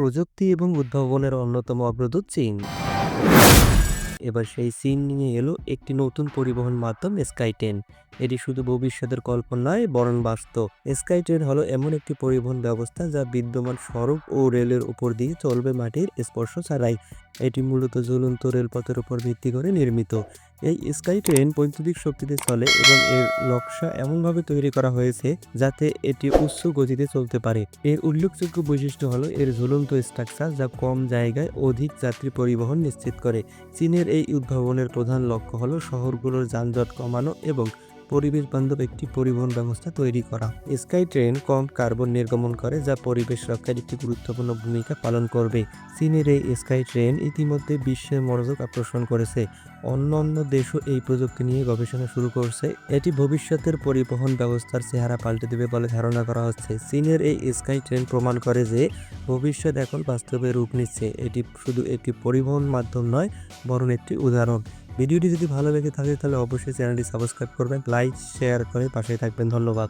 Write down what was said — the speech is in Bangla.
প্রযুক্তি এবং উদ্ভাবনের অন্যতম অগ্রদূত চীন। এবার সেই চীন নিয়ে এলো একটি নতুন পরিবহন মাধ্যম স্কাই ট্রেন এটি শুধু ভবিষ্যতের কল্পনা নয়, বরং বাস্তব। স্কাই ট্রেন হলো এমন একটি পরিবহন ব্যবস্থা যা বিদ্যমান সড়ক ও রেলের উপর দিয়ে চলবে মাটির স্পর্শ ছাড়াই। এটি মূলত ঝুলন্ত রেলপথের উপর ভিত্তি করে নির্মিত। এই স্কাই ট্রেন বৈদ্যুতিক শক্তিতে চলে এবং এর নকশা এমনভাবে তৈরি করা হয়েছে যাতে এটি উচ্চ গতিতে চলতে পারে। এর উল্লেখযোগ্য বৈশিষ্ট্য হলো এর ঝুলন্ত স্ট্রাকচার যা কম জায়গায় অধিক যাত্রী পরিবহন নিশ্চিত করে। চীনের এই উদ্ভাবনের প্রধান লক্ষ্য হলো শহরগুলোর যানজট কমানো এবং পরিবেশ বান্ধব একটি পরিবহন ব্যবস্থা তৈরি করা। স্কাই ট্রেন কম কার্বন নির্গমন করে যা পরিবেশ রক্ষার একটি গুরুত্বপূর্ণ ভূমিকা পালন করবে। চীনের এই স্কাই ট্রেন ইতিমধ্যে বিশ্বের মনোযোগ আকর্ষণ করেছে। অন্য অন্য দেশও এই প্রযুক্তি নিয়ে গবেষণা শুরু করছে। এটি ভবিষ্যতের পরিবহন ব্যবস্থার চেহারা পাল্টে দেবে বলে ধারণা করা হচ্ছে। চীনের এই স্কাই ট্রেন প্রমাণ করে যে ভবিষ্যৎ এখন বাস্তবে রূপ নিচ্ছে। এটি শুধু একটি পরিবহন মাধ্যম নয়, বরং একটি উদাহরণ। ভিডিওটি যদি ভালো লেগে থাকে তাহলে অবশ্যই চ্যানেলটি সাবস্ক্রাইব করবেন, লাইক, শেয়ার করে পাশে থাকবেন। ধন্যবাদ।